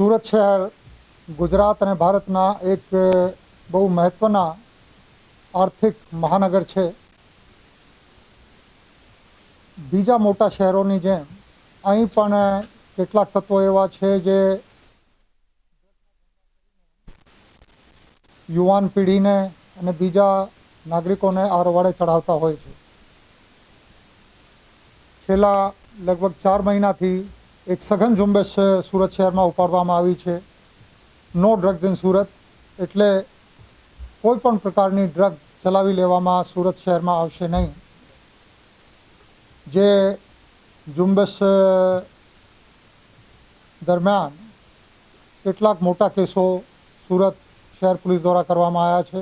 સુરત શહેર, ગુજરાત અને ભારતના એક બહુ મહત્ત્વના આર્થિક મહાનગર છે. બીજા મોટા શહેરોની જેમ, અહીં પણ કેટલાક તત્વો એવા છે જે યુવાન પેઢીને અને બીજા નાગરિકોને આરવાડે ચઢાવતા હોય છે. છેલ્લા લગભગ ચાર મહિનાથી એક સઘન ઝુંબેશ સુરત શહેરમાં ઉપાડવામાં આવી છે. નો ડ્રગ્સ ઇન સુરત, એટલે કોઈ પણ પ્રકારની ડ્રગ ચલાવી લેવામાં સુરત શહેરમાં આવશે નહીં. જે ઝુંબેશ દરમિયાન કેટલાક મોટા કેસો સુરત શહેર પોલીસ દ્વારા કરવામાં આવ્યા છે.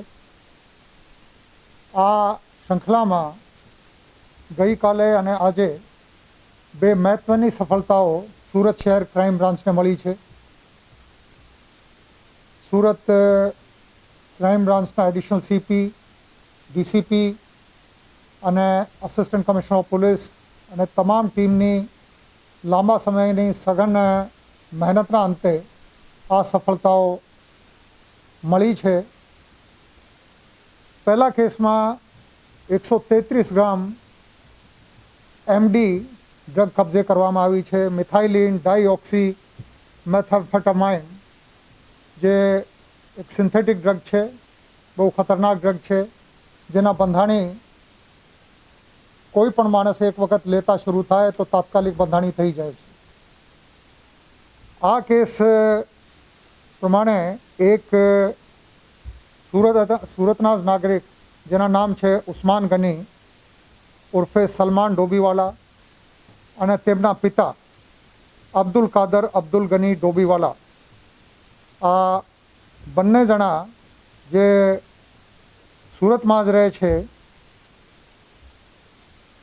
આ શૃંખલામાં ગઈકાલે અને આજે બે મહત્વની સફળતાઓ સુરત શહેર ક્રાઇમ બ્રાન્ચને મળી છે. સુરત ક્રાઇમ બ્રાન્ચના એડિશનલ સીપી, ડીસીપી અને આસિસ્ટન્ટ કમિશનર ઓફ પોલીસ અને તમામ ટીમની લાંબા સમયની સઘન મહેનતના અંતે આ સફળતાઓ મળી છે. પહેલા કેસમાં એકસો તેત્રીસ ગ્રામ એમડી ડ્રગ કબજે કરવામાં આવી છે. મિથાઇલિન ડાઈઓક્સી મેથાફેટામાઇન જે એક સિન્થેટિક ડ્રગ છે, બહુ ખતરનાક ડ્રગ છે, જેના બંધાણી કોઈ પણ માણસ એક વખત લેતા શરૂ થાય તો તાત્કાલિક બંધાણી થઈ જાય છે. આ કેસ પ્રમાણે એક સુરત સુરતના જ નાગરિક, જેના નામ છે ઉસ્માન ગની, ઉર્ફે સલમાન ડોબીવાલા અને તેમના પિતા અબ્દુલ કાદર, અબ્દુલ ગની ડોબીવાલા. આ બંને જણા જે સુરતમાં જ રહે છે,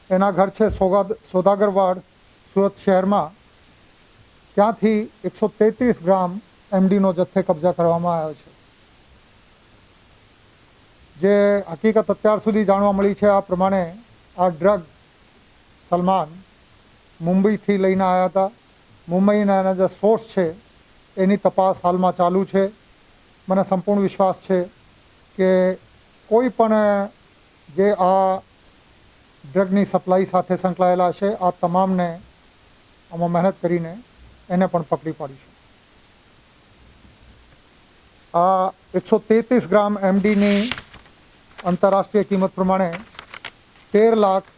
એના ઘર છે સોગાદ, સોદાગરવાડ, સુરત શહેરમાં. ત્યાંથી એકસો તેત્રીસ ગ્રામ એમડીનો જથ્થે કબજા કરવામાં આવ્યો છે. જે હકીકત અત્યાર સુધી જાણવા મળી છે આ પ્રમાણે આ ડ્રગ સલમાન મુંબઈથી લઈને આવ્યા હતા. મુંબઈના એના જે સોર્સ છે, એની તપાસ હાલમાં ચાલુ છે. મને સંપૂર્ણ વિશ્વાસ છે કે કોઈ પણ જે આ ડ્રગની સપ્લાય સાથે સંકળાયેલા છે, આ તમામને આમાં મહેનત કરીને એને પણ પકડી પાડીશું. આ એકસો તેત્રીસ ગ્રામ એમડીની આંતરરાષ્ટ્રીય કિંમત પ્રમાણે તેર લાખ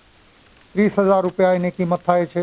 ત્રીસ હજાર રૂપિયા એની કિંમત થાય છે.